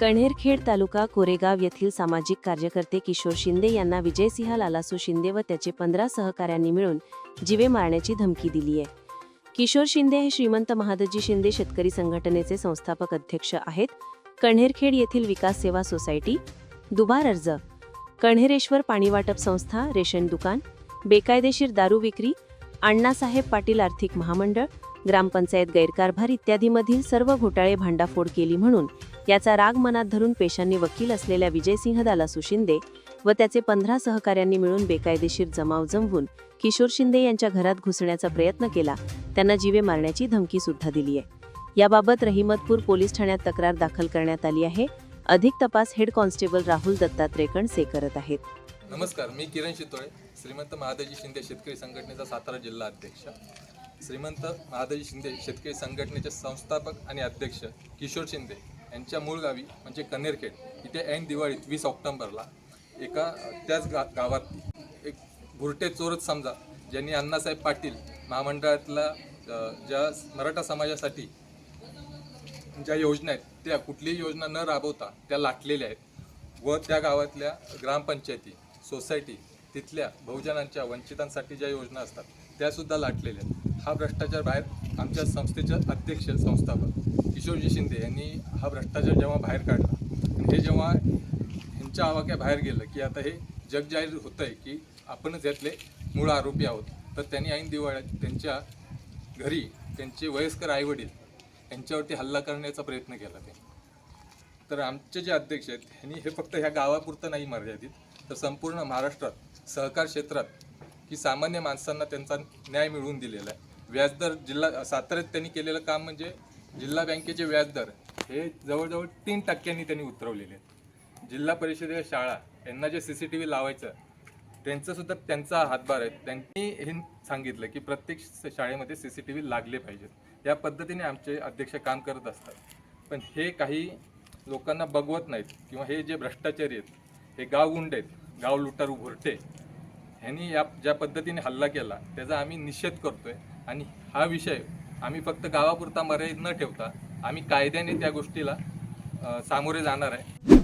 कण्हेरखेड तालुका कोरेगाव येथील सामाजिक कार्यकर्ते किशोर शिंदे यांना विजयसिंह लालासू शिंदे व त्याचे पंधरा सहकाऱ्यांनी मिळून जीवे मारण्याची धमकी दिली आहे. किशोर शिंदे हे श्रीमंत महादजी शिंदे शेतकरी संघटनेचे संस्थापक अध्यक्ष आहेत. कण्हेरखेड येथील विकास सेवा सोसायटी दुबार अर्ज कण्हेरेश्वर पाणीवाटप संस्था रेशन दुकान बेकायदेशीर दारू विक्री अण्णासाहेब पाटील आर्थिक महामंडळ ग्रामपंचायत गैरकारभार इत्यादीमधील सर्व घोटाळे भांडाफोड केली म्हणून याचा राग मनात धरून पेशांनी वकील असलेल्या विजयसिंह दालासू शिंदे व त्याचे पंधरा सहकाऱ्यांनी मिळून बेकायदेशीर जमाव जमवून किशोर शिंदे यांच्या घरात घुसण्याचा प्रयत्न केला त्यांना जीवे मारण्याची धमकी सुद्धा दिली आहे. याबाबत रहिमतपूर पोलीस ठाण्यात तक्रार दाखल करण्यात आली आहे. अधिक तपास हेड कॉन्स्टेबल राहुल दत्तात्रय कणसे करत आहेत. नमस्कार मी किरण शितोळे श्रीमंत महादाजी शिंदे शेतकरी संघटनेचा सातारा जिल्हा अध्यक्ष. श्रीमंत महादजी शिंदे शेतकरी संघटनेचे संस्थापक आणि अध्यक्ष किशोर शिंदे यांच्या मूळ गावी म्हणजे कन्नेरखेड इथे ऐन दिवाळीत वीस ऑक्टोंबरला एका त्याच गा गावात एक भुरटे चोरच समजा ज्यांनी अण्णासाहेब पाटील महामंडळातला ज्या मराठा समाजासाठी ज्या योजना आहेत त्या कुठलीही योजना न राबवता त्या लाटलेल्या आहेत. व त्या गावातल्या ग्रामपंचायती सोसायटी तिथल्या बहुजनांच्या वंचितांसाठी ज्या योजना असतात त्यासुद्धा लाटलेल्या आहेत. हा भ्रष्टाचार बाहेर आमच्या संस्थेचे अध्यक्ष संस्थापक किशोरजी शिंदे यांनी हा भ्रष्टाचार जेव्हा बाहेर काढला हे जेव्हा ह्यांच्या आवाक्या बाहेर गेलं की आता हे जग जाहीर होतं आहे की आपणच यातले मूळ आरोपी आहोत तर त्यांनी ऐन दिवाळ्यात त्यांच्या घरी त्यांचे वयस्कर आईवडील यांच्यावरती हल्ला करण्याचा प्रयत्न केला त्यांनी. तर आमचे जे अध्यक्ष आहेत ह्यांनी हे फक्त ह्या गावापुरतं नाही मर्यादित तर संपूर्ण महाराष्ट्रात सहकार क्षेत्रात की सामान्य माणसांना त्यांचा न्याय मिळवून दिलेला आहे. व्याजदर जिल्हा साताऱ्यात त्यांनी केलेलं काम म्हणजे जिल्हा बँकेचे व्याजदर हे जवळजवळ तीन टक्क्यांनी त्यांनी उतरवलेले आहेत. जिल्हा परिषदेच्या शाळा यांना जे सी सी टी व्ही लावायचं त्यांचं सुद्धा त्यांचा हातभार आहे. त्यांनी हे सांगितलं की प्रत्येक शाळेमध्ये सी सी टी व्ही लागले पाहिजेत. या पद्धतीने आमचे अध्यक्ष काम करत असतात. पण हे काही लोकांना बघवत नाहीत किंवा हे जे भ्रष्टाचारी आहेत हे गाव गुंड आहेत गाव लुटारू भुरटे ह्यांनी या ज्या पद्धतीने हल्ला केला त्याचा आम्ही निषेध करतोय. आणि हा विषय आम्ही फक्त गावापुरता मर्यादित न ठेवता आम्ही कायद्याने त्या गोष्टीला सामोरे जाणार आहे.